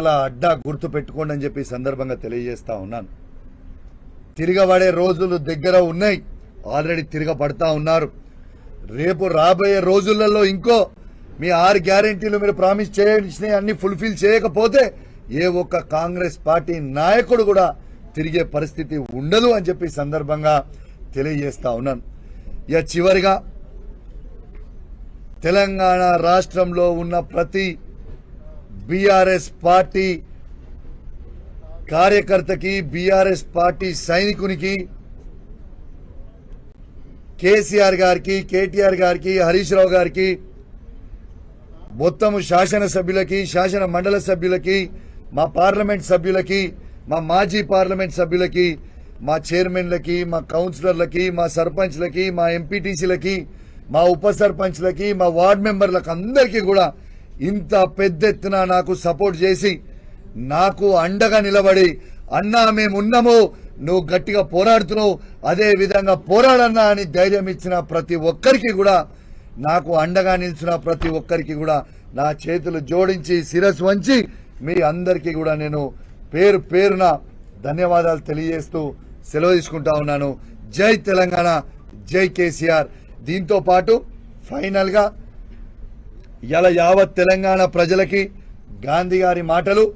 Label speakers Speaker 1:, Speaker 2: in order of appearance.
Speaker 1: అలా అడ్డా గుర్తు పెట్టుకోండి అని చెప్పి సందర్భంగా తెలియజేస్తా ఉన్నాను. తిరగబడే రోజులు దగ్గర ఉన్నాయి. ఆల్రెడీ తిరగబడతా ఉన్నారు. రేపు రాబోయే రోజులలో ఇంకో మీ ఆరు గ్యారెంటీలు మీరు ప్రామిస్ చేయాల్సిన అన్ని ఫుల్ఫిల్ చేయకపోతే ఏ ఒక్క కాంగ్రెస్ పార్టీ నాయకుడు కూడా తిరిగే పరిస్థితి ఉండదు అని చెప్పి సందర్భంగా తెలియజేస్తా ఉన్నాను. ఇక చివరిగా తెలంగాణ రాష్ట్రంలో ఉన్న ప్రతి బీఆర్ఎస్ పార్టీ కార్యకర్తకి బీఆర్ఎస్ పార్టీ సైనికునికి కేసీఆర్ గారికి కేటీఆర్ గారికి హరీష్ రావు గారికి మొత్తము శాసనసభ్యులకి శాసన మండల సభ్యులకి మా పార్లమెంట్ సభ్యులకి మా మాజీ పార్లమెంట్ సభ్యులకి మా చైర్మన్లకి మా కౌన్సిలర్లకి మా సర్పంచ్లకి మా ఎంపీటీసీలకి మా ఉప సర్పంచ్లకి మా వార్డ్ మెంబర్లకు అందరికీ కూడా ఇంత పెద్ద ఎత్తున నాకు సపోర్ట్ చేసి నాకు అండగా నిలబడి అన్నా మేమున్నాము నువ్వు గట్టిగా పోరాడుతున్నావు అదే విధంగా పోరాడన్నా అని ధైర్యం ఇచ్చిన ప్రతి ఒక్కరికి కూడా నాకు అండగా నిలిచిన ప్రతి ఒక్కరికి కూడా నా చేతులు జోడించి శిరస్సు వంచి మీ అందరికీ కూడా నేను పేరు పేరున ధన్యవాదాలు తెలియజేస్తూ సెలవు తీసుకుంటా ఉన్నాను. జై తెలంగాణ జై కేసీఆర్. దీంతో పాటు ఫైనల్గా ఇలా యావత్ తెలంగాణ ప్రజలకి గాంధీ గారి మాటలు.